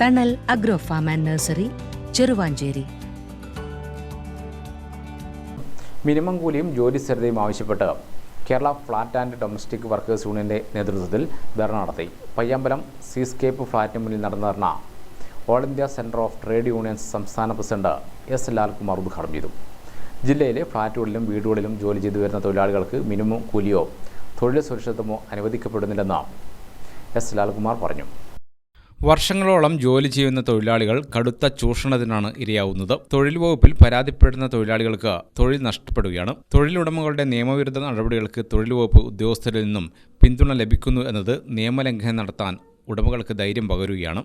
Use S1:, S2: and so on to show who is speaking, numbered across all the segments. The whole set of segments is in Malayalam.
S1: Thanal agro farm and nursery Cheruvancheri
S2: minimum കൂലിയും ജോലി സ്ഥിരതയും ആവശ്യപ്പെട്ട് Kerala flat and domestic workers യൂണിയന്റെ നേതൃത്വത്തിൽ ധർണ നടത്തി. പയ്യാമ്പലം സീസ്കേപ്പ് ഫ്ലാറ്റിന് മുന്നിൽ നടന്ന dharna. All India centre of trade unions സംസ്ഥാന പ്രസിഡന്റ് എസ് ലാൽകുമാർ ഉദ്ഘാടനം ചെയ്തു. ജില്ലയിലെ ഫ്ളാറ്റുകളിലും വീടുകളിലും ജോലി ചെയ്തു വരുന്ന തൊഴിലാളികൾക്ക് മിനിമം കൂലിയോ തൊഴിൽ സുരക്ഷിതമോ അനുവദിക്കപ്പെടുന്നില്ലെന്ന് എസ് ലാൽകുമാർ പറഞ്ഞു. വർഷങ്ങളോളം ജോലി ചെയ്യുന്ന തൊഴിലാളികൾ കടുത്ത ചൂഷണത്തിനാണ് ഇരയാവുന്നത്. തൊഴിൽ വകുപ്പിൽ പരാതിപ്പെടുന്ന തൊഴിലാളികൾക്ക് തൊഴിൽ നഷ്ടപ്പെടുകയാണ്. തൊഴിലുടമകളുടെ നിയമവിരുദ്ധ നടപടികൾക്ക് തൊഴിൽ വകുപ്പ് ഉദ്യോഗസ്ഥരിൽ നിന്നും പിന്തുണ ലഭിക്കുന്നു എന്നത് നിയമലംഘനം നടത്താൻ ഉടമകൾക്ക് ധൈര്യം പകരുകയാണ്.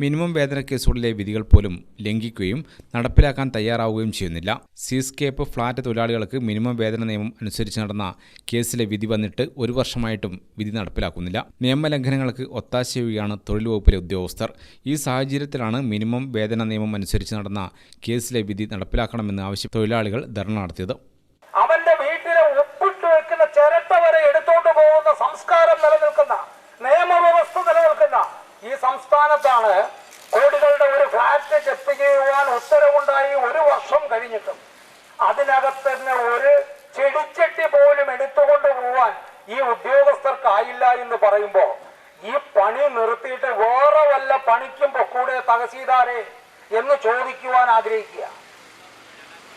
S2: മിനിമം വേതന കേസുകളിലെ വിധികൾ പോലും ലംഘിക്കുകയും നടപ്പിലാക്കാൻ തയ്യാറാവുകയും ചെയ്യുന്നില്ല. സീസ്കേപ്പ് ഫ്ളാറ്റ് തൊഴിലാളികൾക്ക് മിനിമം വേതന നിയമം അനുസരിച്ച് നടന്ന കേസിലെ വിധി വന്നിട്ട് ഒരു വർഷമായിട്ടും വിധി നടപ്പിലാക്കുന്നില്ല. നിയമലംഘനങ്ങൾക്ക് ഒത്താശയുകയാണ് തൊഴിൽ വകുപ്പിലെ ഉദ്യോഗസ്ഥർ. ഈ സാഹചര്യത്തിലാണ് മിനിമം വേതന നിയമം അനുസരിച്ച് നടന്ന കേസിലെ വിധി നടപ്പിലാക്കണമെന്ന് ആവശ്യം തൊഴിലാളികൾ ധർണ നടത്തിയത്.
S3: അവന്റെ വെക്കുന്ന വരെ പോകുന്ന സംസ്കാരം നിലനിൽക്കുന്ന ഈ സംസ്ഥാനത്താണ് കോടികളുടെ ഒരു ഫ്ലാറ്റ് ജപ്തി ചെയ്യുവാൻ ഉത്തരവുണ്ടായി ഒരു വർഷം കഴിഞ്ഞിട്ടും. അതിനകത്ത് തന്നെ ഒരു ചെടിച്ചട്ടി പോലും എടുത്തുകൊണ്ട് പോവാൻ ഈ ഉദ്യോഗസ്ഥർക്കായില്ല എന്ന് പറയുമ്പോൾ ഈ പണി നിർത്തിയിട്ട് വേറെ വല്ല പണിക്കും പൊക്കൂടെ തഹസീൽദാരെ എന്ന് ചോദിക്കുവാൻ ആഗ്രഹിക്കുക.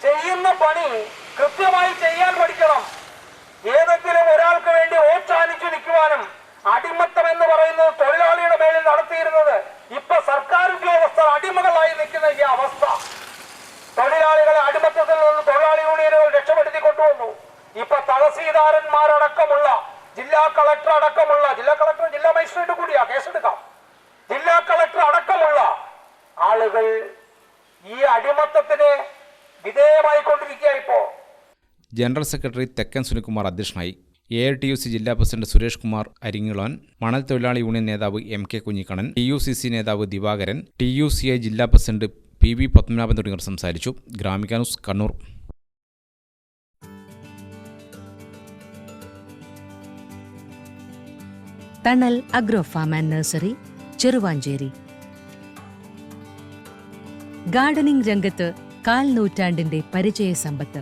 S3: ചെയ്യുന്ന പണി കൃത്യമായി ചെയ്യാൻ പഠിക്കണം. ഏതെങ്കിലും ഒരാൾക്ക് വേണ്ടി ഓച്ചാനിച്ചു നിൽക്കുവാനും അടിമത്തം എന്ന് പറയുന്നത് നിൽക്കുന്ന ഈ അവസ്ഥ. തൊഴിലാളികളെ അടിമത്തത്തിൽ നിന്ന് തൊഴിലാളി യൂണിയനുകൾ രക്ഷപ്പെടുത്തി കൊണ്ടുവന്നു ഇപ്പൊ തഹസീൽദാരന്മാരടക്കമുള്ള ജില്ലാ കളക്ടർ അടക്കമുള്ള ജില്ലാ കളക്ടർ ജില്ലാ മജിസ്ട്രേറ്റ് കൂടിയാ കേസെടുക്കാം. ജില്ലാ കളക്ടർ അടക്കമുള്ള ആളുകൾ ഈ അടിമത്തത്തിന് വിധേയമായിക്കൊണ്ടിരിക്കുക ഇപ്പോ.
S2: ജനറൽ സെക്രട്ടറി തെക്കൻ സുനിൽകുമാർ അധ്യക്ഷനായി A I T U C ജില്ലാ പ്രസിഡന്റ് സുരേഷ് കുമാർ അരിങ്ങിളോൻ മണൽ തൊഴിലാളി യൂണിയൻ നേതാവ് M K Kunhikannan T U C C നേതാവ് Divakaran T U C I ജില്ലാ പ്രസിഡന്റ് പി വി പത്മനാഭൻ തുടങ്ങിയവർ സംസാരിച്ചു. Gramika news Kannur.
S1: Thanal agro farm and nursery Cheruvancheri. Gardening രംഗത്ത് കാൽ നൂറ്റാണ്ടിന്റെ പരിചയ സമ്പത്ത്